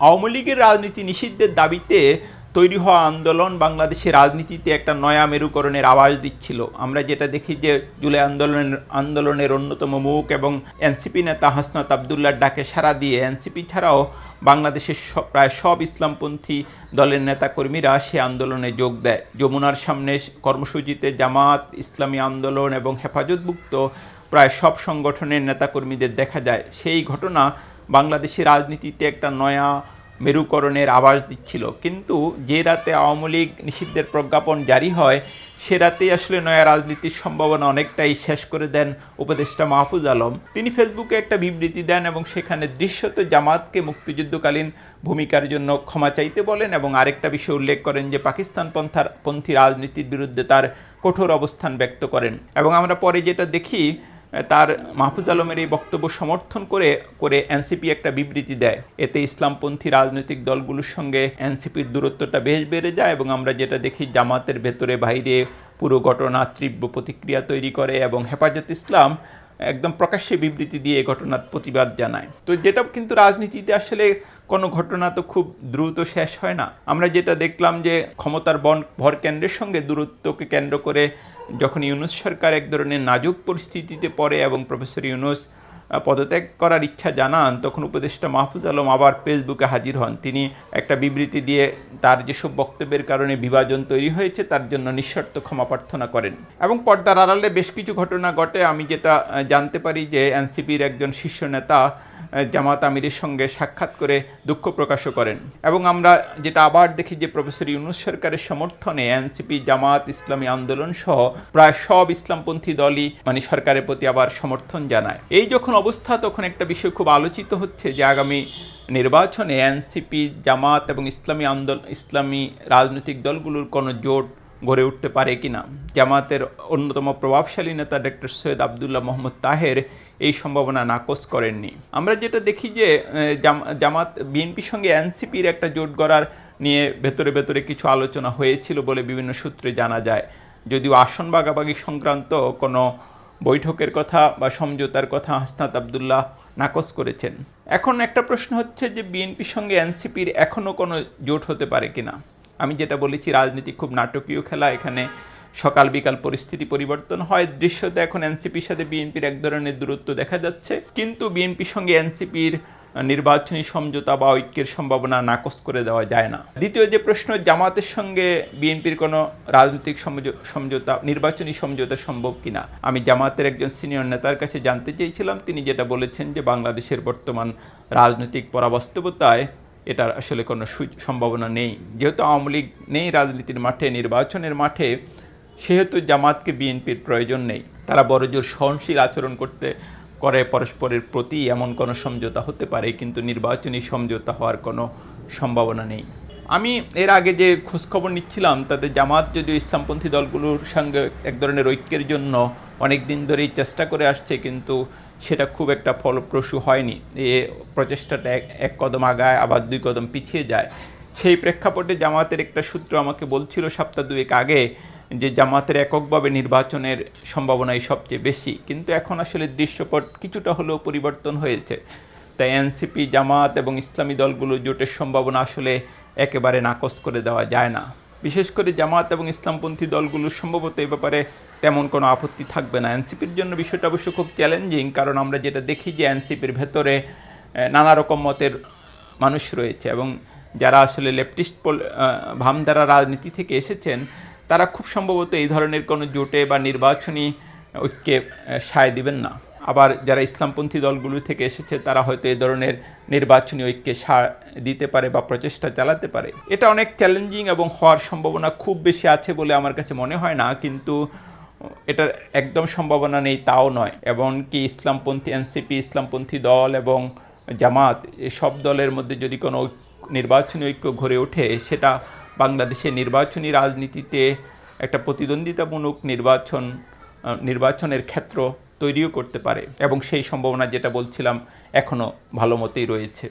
আওয়ামী লীগের রাজনীতি নিষিদ্ধের দাবিতে তৈরি হওয়া আন্দোলন বাংলাদেশের রাজনীতিতে একটা নয়া মেরুকরণের আওয়াজ দিচ্ছিল। আমরা যেটা দেখি যে জুলাই আন্দোলনের আন্দোলনের অন্যতম মুখ এবং এনসিপি নেতা হাসনাত আবদুল্লার ডাকে সাড়া দিয়ে এনসিপি ছাড়াও বাংলাদেশের প্রায় সব ইসলামপন্থী দলের নেতাকর্মীরা সে আন্দোলনে যোগ দেয়। যমুনার সামনে কর্মসূচিতে জামাত, ইসলামী আন্দোলন এবং হেফাজতভুক্ত প্রায় সব সংগঠনের নেতাকর্মীদের দেখা যায়। সেই ঘটনা বাংলাদেশের রাজনীতিতে একটা নয়া মেরুকরণের আভাস দিচ্ছিল। কিন্তু যে রাতে আওয়ামী লীগ নিষিদ্ধের প্রজ্ঞাপন জারি হয়, সে রাতেই আসলে নয়া রাজনীতির সম্ভাবনা অনেকটাই শেষ করে দেন উপদেষ্টা মাহফুজ আলম। তিনি ফেসবুকে একটা বিবৃতি দেন এবং সেখানে দৃশ্যত জামাতকে মুক্তিযুদ্ধকালীন ভূমিকার জন্য ক্ষমা চাইতে বলেন এবং আরেকটা বিষয় উল্লেখ করেন যে, পাকিস্তান পন্থার পন্থী রাজনীতির বিরুদ্ধে তার কঠোর অবস্থান ব্যক্ত করেন। এবং আমরা পরে যেটা দেখি তার মাহফুজ আলমের এই বক্তব্য সমর্থন করে করে এনসিপি একটা বিবৃতি দেয়। এতে ইসলামপন্থী রাজনৈতিক দলগুলোর সঙ্গে এনসিপির দূরত্বটা বেশ বেড়ে যায় এবং আমরা যেটা দেখি, জামাতের ভেতরে বাইরে পুরো ঘটনা, তীব্র প্রতিক্রিয়া তৈরি করে এবং হেফাজত ইসলাম একদম প্রকাশ্যে বিবৃতি দিয়ে এই ঘটনার প্রতিবাদ জানায়। তো যেটা কিন্তু রাজনীতিতে আসলে কোনো ঘটনা তো খুব দ্রুত শেষ হয় না। আমরা যেটা দেখলাম যে ক্ষমতার বন, ভর কেন্দ্রের সঙ্গে দূরত্বকে কেন্দ্র করে যখন ইউনুস সরকার এক ধরনের নাজুক পরিস্থিতিতে পড়ে এবং প্রফেসর ইউনুস পদত্যাগ করার ইচ্ছা জানান, তখন উপদেষ্টা মাহফুজ আলম আবার ফেসবুকে হাজির হন। তিনি একটা বিবৃতি দিয়ে তার যেসব বক্তব্যের কারণে বিভাজন তৈরি হয়েছে, তার জন্য নিঃশর্ত ক্ষমা প্রার্থনা করেন। এবং পর্দার আড়ালে বেশ কিছু ঘটনা ঘটে। আমি যেটা জানতে পারি যে এনসিপির একজন শীর্ষ নেতা জামাত আমিরের সঙ্গে সাক্ষাৎ করে দুঃখ প্রকাশও করেন। এবং আমরা যেটা আবার দেখি যে প্রফেসর ইউনুস সরকারের সমর্থনে এনসিপি, জামাত, ইসলামী আন্দোলন সহ প্রায় সব ইসলামপন্থী দলই মানে সরকারের প্রতি আবার সমর্থন জানায়। এই যখন অবস্থা, তখন একটা বিষয় খুব আলোচিত হচ্ছে যে আগামী নির্বাচনে এনসিপি, জামাত এবং ইসলামী আন্দোলন ইসলামী রাজনৈতিক দলগুলোর কোনো জোট গড়ে উঠতে পারে কিনা। জামাতের অন্যতম প্রভাবশালী নেতা ডক্টর সৈয়দ আবদুল্লাহ মোহাম্মদ তাহের এই সম্ভাবনা নাকচ করেননি। আমরা যেটা দেখি যে জামাত, বিএনপির সঙ্গে এনসিপির একটা জোট গড়ার নিয়ে ভেতরে ভেতরে কিছু আলোচনা হয়েছিল বলে বিভিন্ন সূত্রে জানা যায়। যদিও আসন বাগাবাগি সংক্রান্ত কোনো বৈঠকের কথা বা সমঝোতার কথা হাসনাত আবদুল্লাহ নাকচ করেছেন। এখন একটা প্রশ্ন হচ্ছে যে, বিএনপির সঙ্গে এনসিপির এখনও কোনো জোট হতে পারে কিনা? আমি যেটা বলেছি, রাজনীতি খুব নাটকীয় খেলা, এখানে সকাল বিকাল পরিস্থিতি পরিবর্তন হয়। দৃশ্যতে এখন এনসিপির সাথে বিএনপির এক ধরনের দূরত্ব দেখা যাচ্ছে। কিন্তু বিএনপির সঙ্গে এনসিপির নির্বাচনী সমঝোতা বা ঐক্যের সম্ভাবনা নাকচ করে দেওয়া যায় না। দ্বিতীয় যে প্রশ্ন, জামাতের সঙ্গে বিএনপির কোনো রাজনৈতিক সমঝোতা, নির্বাচনী সমঝোতা সম্ভব কিনা? আমি জামাতের একজন সিনিয়র নেতার কাছে জানতে চেয়েছিলাম। তিনি যেটা বলেছেন যে, বাংলাদেশের বর্তমান রাজনৈতিক পরাবাস্তবতায় এটার আসলে কোনো সম্ভাবনা নেই। যেহেতু আওয়ামী লীগ নেই রাজনীতির মাঠে, নির্বাচনের মাঠে, সেহেতু জামাতকে বিএনপির প্রয়োজন নেই। তারা বড়জোর সহনশীল আচরণ করতে করে পরস্পরের প্রতি এমন কোনো সমঝোতা হতে পারে, কিন্তু নির্বাচনী সমঝোতা হওয়ার কোনো সম্ভাবনা নেই। আমি এর আগে যে খোঁজখবর নিচ্ছিলাম, তাতে জামাত যদিও ইসলামপন্থী দলগুলোর সঙ্গে এক ধরনের ঐক্যের জন্য অনেক দিন ধরেই চেষ্টা করে আসছে, কিন্তু সেটা খুব একটা ফলপ্রসূ হয়নি। এ প্রচেষ্টাটা এক কদম আগায়, আবার দুই কদম পিছিয়ে যায়। সেই প্রেক্ষাপটে জামাতের একটা সূত্র আমাকে বলছিল সপ্তাহ দুয়েক আগে যে জামাতের এককভাবে নির্বাচনের সম্ভাবনাই সবচেয়ে বেশি, কিন্তু এখন আসলে দৃশ্যপট কিছুটা হলেও পরিবর্তন হয়েছে। তাই এনসিপি, জামাত এবং ইসলামী দলগুলো জোটের সম্ভাবনা আসলে একেবারে নাকচ করে দেওয়া যায় না। বিশেষ করে জামাত এবং ইসলামপন্থী দলগুলোর সম্ভবত এ ব্যাপারে তেমন কোনো আপত্তি থাকবে না। এনসিপির জন্য বিষয়টা অবশ্য খুব চ্যালেঞ্জিং কারণ আমরা যেটা দেখি যে এনসিপির ভেতরে নানা রকম মতের মানুষ রয়েছে এবং যারা আসলে লেফটিস্ট পল আহ, ভামধারা রাজনীতি থেকে এসেছেন তারা খুব সম্ভবত এই ধরনের কোনো জোটে বা নির্বাচনী ঐক্যে সায় দিবেন না। আবার যারা ইসলামপন্থী দলগুলো থেকে এসেছে, তারা হয়তো এই ধরনের নির্বাচনী ঐক্যে সাড় দিতে পারে বা প্রচেষ্টা চালাতে পারে। এটা অনেক চ্যালেঞ্জিং এবং হওয়ার সম্ভাবনা খুব বেশি আছে বলে আমার কাছে মনে হয় না, কিন্তু এটার একদম সম্ভাবনা নেই, তাও নয়। এবং কি ইসলামপন্থী এনসিপি, ইসলামপন্থী দল এবং জামাত সব দলের মধ্যে যদি কোনো নির্বাচনী ঐক্য গড়ে ওঠে, সেটা বাংলাদেশের নির্বাচনী রাজনীতিতে একটা প্রতিদ্বন্দ্বিতামূলক নির্বাচন নির্বাচনের ক্ষেত্র তৈরিও করতে পারে। এবং সেই সম্ভাবনা যেটা বলছিলাম এখনও ভালো মতেই রয়েছে।